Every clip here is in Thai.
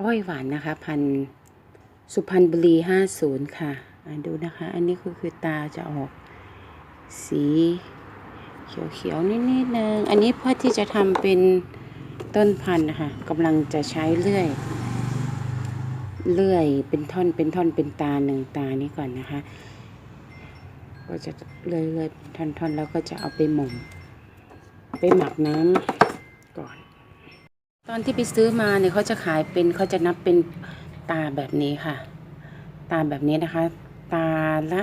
อ้อยหวานนะคะพันสุพรรณบุรีห้าศูนย์ค่ะดูนะคะ อันนี้คือคือตาจะออกสีเขียวๆนิดๆนึง อันนี้เพื่อที่จะทำเป็นต้นพันธุ์นะคะกำลังจะใช้เลื่อย เลื่อยเป็นท่อนเป็นท่อนเป็นตาหนึ่งตานี้ก่อนนะคะ ก็จะเลื่อยเลื่อยท่อนๆแล้วก็จะเอาไปหม่มไปหมักน้ำ อนที่ไปซื้อมาเนี่ยเขาจะขายเป็นเขาจะนับเป็นตาแบบนี้ค่ะ ตาแบบนี้นะคะ ตาละ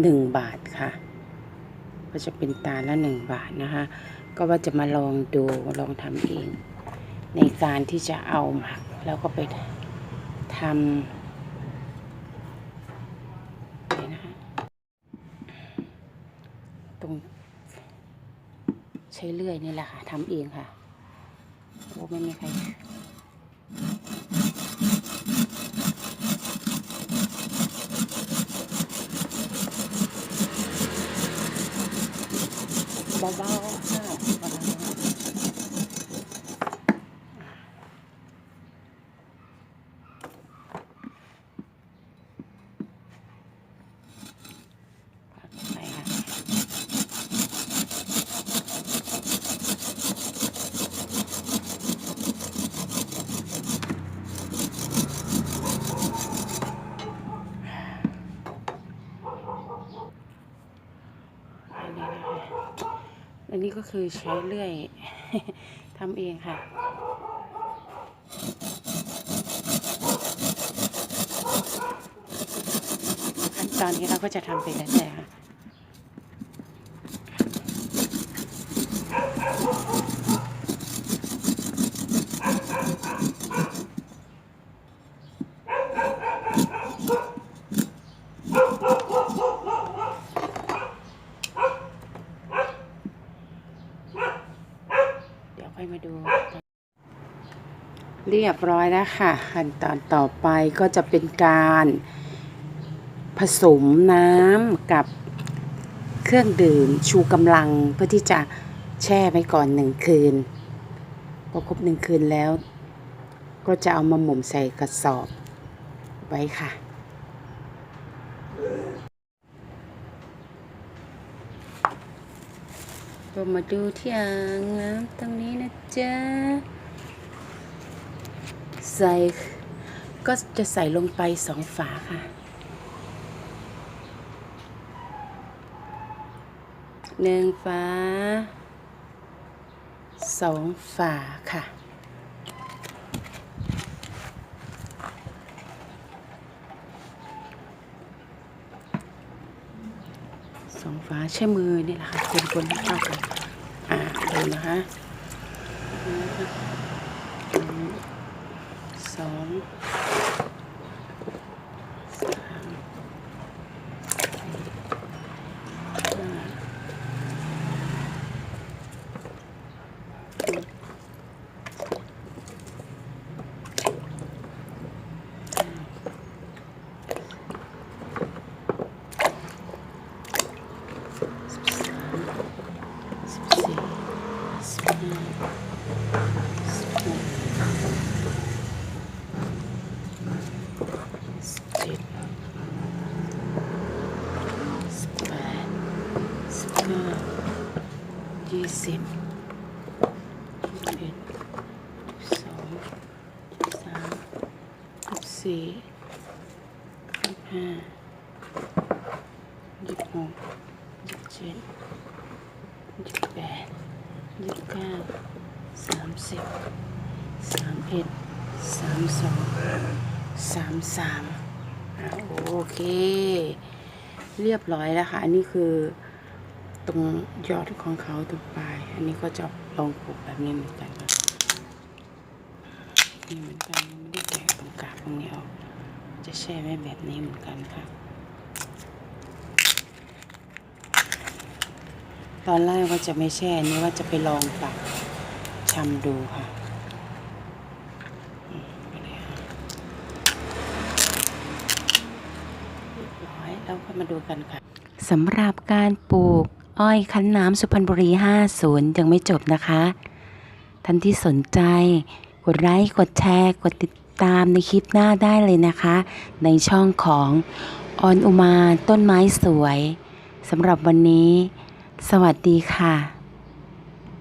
หนึ่งบาทค่ะ ก็จะเป็นตาละหนึ่งบาทนะคะ ก็ว่าจะมาลองดูลองทำเอง ในการที่จะเอาหมักแล้วก็ไปทำนะะตรงใช้เลื่อยนี่แหละค่ะทำเองค่ะ อ้ไม่มีใครเบาๆค่ะเบาๆผักไปค่ะ อันนี้นะนี่ก็คือใช้เลื่อยทำเองค่ะขั้นตอนนี้เราก็จะทำไปเรื่อยๆค่ะ เดี๋ยวค่อยมาดู เรียบร้อยแล้วค่ะ ขั้นตอนต่อไปก็จะเป็นการผสมน้ำกับเครื่องดื่มชูกำลังเพื่อที่จะแช่ไว้ก่อนหนึ่งคืน พอครบหนึ่งคืนแล้ว ก็จะเอามาหม่มใส่กระสอบไว้ค่ะ ก็มาดูที่อ่างน้ำตรงนี้นะจ๊ะ ใส่ ก็จะใส่ลงไปสองฝาค่ะ หนึ่งฝาสองฝาค่ะสองฝาใช้มือนี่แหละค่ะคนๆให้เข้ากันอ่าดูนะคะ สองสามห้าหกสิบสามสิบสี่สิบห้าสิบหกสิบเจ็ดสิบแปด สิบเก้ายี่สิบเอ็ดสองสามสี่ห้ายี่สิบหกยี่สิบเจ็ดยี่สิบแปดยี่สิบเก้าสามสิบสามเอ็ดสามสองสามสามโอเค เรียบร้อยแล้วค่ะ อันนี้คือ ตรงยอดของเขาตรงปลาย อันนี้ก็จะลองปลูกแบบนี้เหมือนกันค่ะนี่เหมือนกันไม่ได้แกะตรงกลางตรงนี้ออกจะแช่ไว้แบบนี้เหมือนกันค่ะ ตอนแรกว่าจะไม่แช่นี้ว่าจะไปลองปรับชำดูค่ะเลยค่ะเรียบร้อยแล้วก็มาดูกันค่ะสำหรับการปลูก อ้อยคั้นน้ำสุพรรณบุรี 50 ยังไม่จบนะคะ ท่านที่สนใจกดไลค์กดแชร์กดติดตามในคลิปหน้าได้เลยนะคะ ในช่องของออนอุมาต้นไม้สวยสำหรับวันนี้ สวัสดีค่ะ